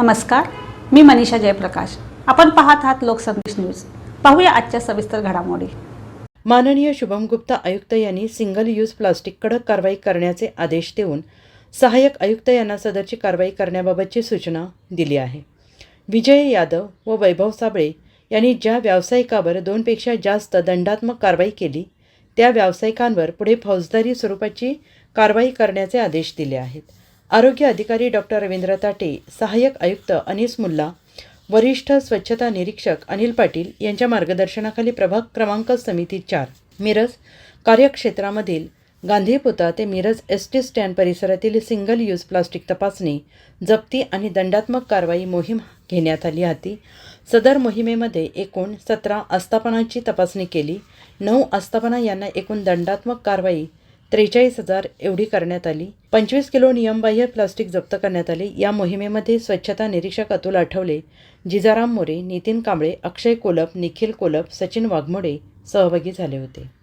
नमस्कार मी मनीषा जयप्रकाश. आपण पाहत आहात लोकसंदेश न्यूज. पाहूया आजच्या सविस्तर घडामोडी. माननीय शुभम गुप्ता आयुक्त यांनी सिंगल यूज प्लास्टिक कडक कारवाई करण्याचे आदेश देऊन सहाय्यक आयुक्त यांना सदरची कारवाई करण्याबाबतची सूचना दिली आहे. विजय यादव व वैभव साबळे यांनी ज्या व्यावसायिकावर दोनपेक्षा जास्त दंडात्मक कारवाई केली त्या व्यावसायिकांवर पुढे फौजदारी स्वरूपाची कारवाई करण्याचे आदेश दिले आहेत. आरोग्य अधिकारी डॉक्टर रवींद्र ताटे सहाय्यक आयुक्त अनिस मुल्ला वरिष्ठ स्वच्छता निरीक्षक अनिल पाटील यांच्या मार्गदर्शनाखाली प्रभाग क्रमांक समिती चार मिरज. कार्यक्षेत्रामधील गांधीपुता ते मिरज एस टी स्टँड परिसरातील सिंगल यूज प्लास्टिक तपासणी जप्ती आणि दंडात्मक कारवाई मोहीम घेण्यात आली होती. सदर मोहिमेमध्ये एकूण सतरा आस्थापनांची तपासणी केली. नऊ आस्थापना यांना एकूण दंडात्मक कारवाई त्रेचाळीस हजार एवढी करण्यात आली. पंचवीस किलो नियमबाह्य प्लास्टिक जप्त करण्यात आले. या मोहिमेमध्ये स्वच्छता निरीक्षक अतुल आठवले जिजाराम मोरे नितीन कांबळे अक्षय कोलप निखिल कोलप सचिन वाघमोडे सहभागी झाले होते.